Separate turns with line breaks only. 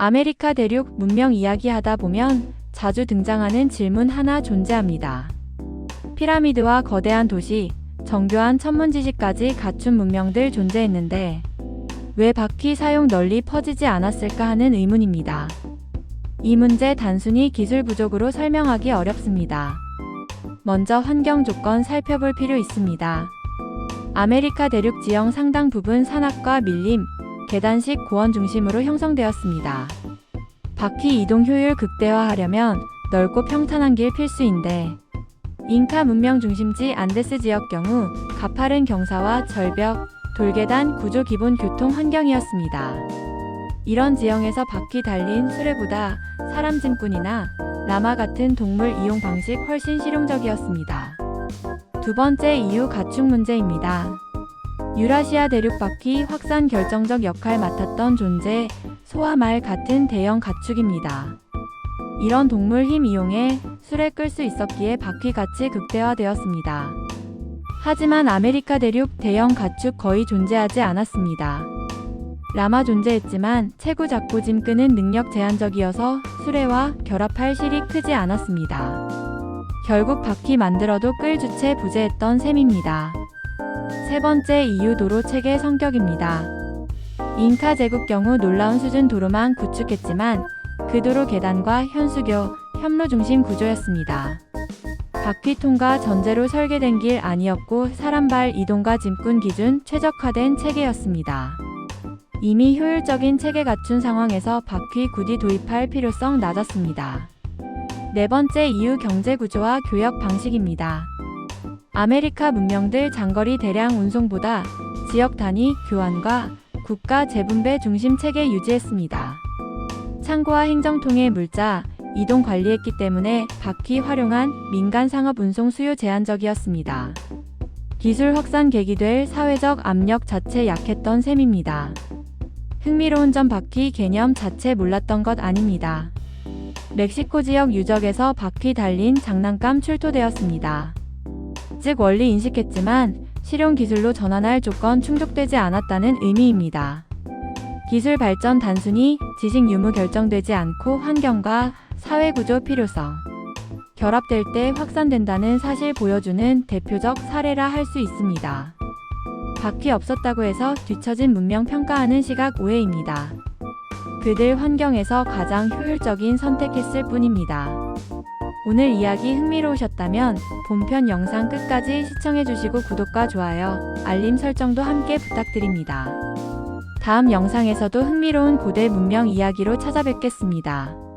아메리카 대륙 문명 이야기하다 보면 자주 등장하는 질문 하나 존재합니다. 피라미드와 거대한 도시, 정교한 천문 지식까지 갖춘 문명들 존재했는데 왜 바퀴 사용 널리 퍼지지 않았을까 하는 의문입니다. 이 문제 단순히 기술 부족으로 설명하기 어렵습니다. 먼저 환경 조건 살펴볼 필요 있습니다. 아메리카 대륙 지형 상당 부분 산악과 밀림, 계단식 고원 중심으로 형성되었습니다. 바퀴 이동 효율 극대화하려면 넓고 평탄한 길 필수인데 잉카 문명 중심지 안데스 지역 경우 가파른 경사와 절벽, 돌계단 구조 기본 교통 환경이었습니다. 이런 지형에서 바퀴 달린 수레보다 사람 짐꾼이나 라마 같은 동물 이용 방식 훨씬 실용적이었습니다. 두 번째 이유 가축 문제입니다. 유라시아 대륙 바퀴 확산 결정적 역할 맡았던 존재 소와 말 같은 대형 가축입니다. 이런 동물 힘 이용해 술에 끌 수 있었기에 바퀴 같이 극대화되었습니다. 하지만 아메리카 대륙 대형 가축 거의 존재하지 않았습니다. 라마 존재했지만 체구 잡고 짐 끄는 능력 제한적이어서 수레와 결합할 실이 크지 않았습니다. 결국 바퀴 만들어도 끌 주체 부재했던 셈입니다. 세 번째 이유 도로 체계 성격입니다. 잉카 제국 경우 놀라운 수준 도로만 구축했지만 그 도로 계단과 현수교, 현로 중심 구조였습니다. 바퀴 통과 전제로 설계된 길 아니었고 사람 발 이동과 짐꾼 기준 최적화된 체계였습니다. 이미 효율적인 체계 갖춘 상황에서 바퀴 굳이 도입할 필요성 낮았습니다. 네 번째 이유 경제 구조와 교역 방식입니다. 아메리카 문명들 장거리 대량 운송보다 지역 단위 교환과 국가 재분배 중심 체계 유지했습니다. 창고와 행정통의 물자, 이동 관리했기 때문에 바퀴 활용한 민간 상업 운송 수요 제한적이었습니다. 기술 확산 계기 될 사회적 압력 자체 약했던 셈입니다. 흥미로운 점 바퀴 개념 자체 몰랐던 것 아닙니다. 멕시코 지역 유적에서 바퀴 달린 장난감 출토되었습니다. 즉 원리 인식했지만 실용 기술로 전환할 조건 충족되지 않았다는 의미입니다. 기술 발전 단순히 지식 유무 결정되지 않고 환경과 사회 구조 필요성, 결합될 때 확산된다는 사실 보여주는 대표적 사례라 할 수 있습니다. 바퀴 없었다고 해서 뒤처진 문명 평가하는 시각 오해입니다. 그들 환경에서 가장 효율적인 선택했을 뿐입니다. 오늘 이야기 흥미로우셨다면 본편 영상 끝까지 시청해주시고 구독과 좋아요, 알림 설정도 함께 부탁드립니다. 다음 영상에서도 흥미로운 고대 문명 이야기로 찾아뵙겠습니다.